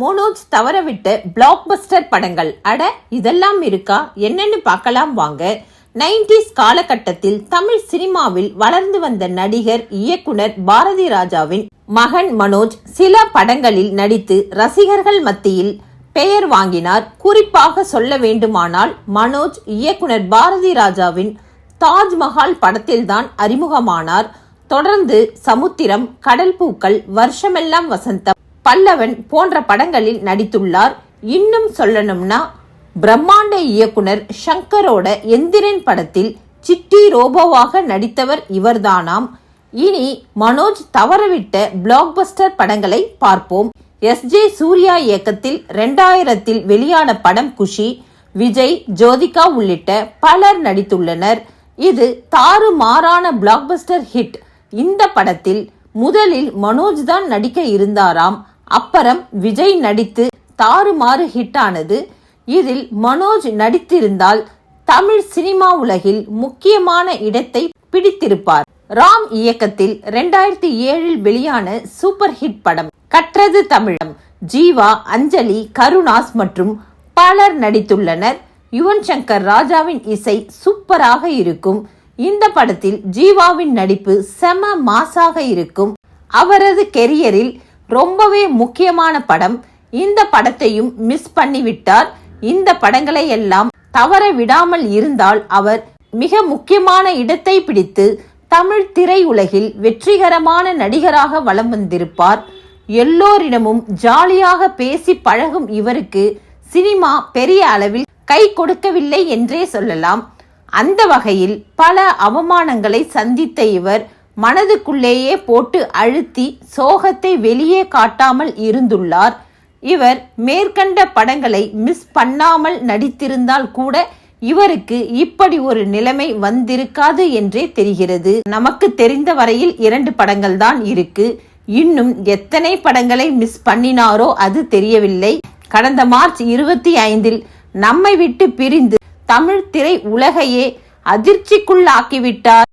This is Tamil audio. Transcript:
மோனோஜ் தவறவிட்ட பிளாக் பஸ்டர் படங்கள். அட இதெல்லாம் இருக்கா? என்னன்னு பார்க்கலாம் வாங்க. நைன்டிஸ் காலகட்டத்தில் தமிழ் சினிமாவில் வளர்ந்து வந்த நடிகர் இயக்குனர் பாரதி ராஜாவின் மகன் மனோஜ் சில படங்களில் நடித்து ரசிகர்கள் மத்தியில் பெயர் வாங்கினார். குறிப்பாக சொல்ல வேண்டுமானால் மனோஜ் இயக்குனர் பாரதி ராஜாவின் தாஜ்மஹால் படத்தில்தான் அறிமுகமானார். தொடர்ந்து சமுத்திரம் கடல் பூக்கள் வருஷமெல்லாம் வசந்தம் பல்லவன் போன்ற படங்களில் நடித்துள்ளார். இன்னும் சொல்லணும்னா பிரம்மாண்ட இயக்குனர் ஷங்கரோட எந்திரன் படத்தில் சிட்டி ரோபோவாக நடித்தவர் இவர்தானாம். இனி மனோஜ் தவறவிட்ட பிளாக்பஸ்டர் படங்களை பார்ப்போம். எஸ். ஜே. சூர்யா இயக்கத்தில் ரெண்டாயிரத்தில் வெளியான படம் குஷி விஜய் ஜோதிகா உள்ளிட்ட பலர் நடித்துள்ளனர். இது தாறு மாறான பிளாக்பஸ்டர் ஹிட் இந்த படத்தில் முதலில் மனோஜ் தான் நடிக்க இருந்தாராம். அப்புறம் விஜய் நடித்து தாறுமாறு ஹிட் ஆனது இதில் மனோஜ் நடித்திருந்தால் தமிழ் சினிமா உலகில் முக்கியமான இடத்தை பிடித்திருப்பார். ராம் இயக்கத்தில் ரெண்டாயிரத்தி ஏழில் வெளியான சூப்பர் ஹிட் படம் கற்றது தமிழம். ஜீவா அஞ்சலி கருணாஸ் மற்றும் பலர் நடித்துள்ளனர். யுவன் சங்கர் ராஜாவின் இசை சூப்பராக இருக்கும். இந்த படத்தில் ஜீவாவின் நடிப்பு செம மாசாக இருக்கும். அவரது கெரியரில் ரொம்பவே முக்கியமான படம். இந்த படத்தையும் மிஸ் பண்ணிவிட்டார். இந்த படங்களை எல்லாம் தவற விடாமல் இருந்தால் அவர் மிக முக்கியமான இடத்தை பிடித்து தமிழ் திரையுலகில் வெற்றிகரமான நடிகராக வலம் வந்திருப்பார். எல்லோரிடமும் ஜாலியாக பேசி பழகும் இவருக்கு சினிமா பெரிய அளவில் கை கொடுக்கவில்லை என்றே சொல்லலாம். அந்த வகையில் பல அவமானங்களை சந்தித்த இவர் மனதுக்குள்ளேயே போட்டு அழுத்தி சோகத்தை வெளியே காட்டாமல் இருந்துள்ளார். இவர் மேற்கண்ட படங்களை மிஸ் பண்ணாமல் நடித்திருந்தால் கூட இவருக்கு இப்படி ஒரு நிலைமை வந்திருக்காது என்றே தெரிகிறது. நமக்கு தெரிந்த வரையில் இரண்டு படங்கள் தான் இருக்கு. இன்னும் எத்தனை படங்களை மிஸ் பண்ணினாரோ அது தெரியவில்லை. கடந்த மார்ச் இருபத்தி ஐந்தில் நம்மை விட்டு பிரிந்து தமிழ் திரை உலகையே அதிர்ச்சிக்குள்ளாக்கிவிட்டார்.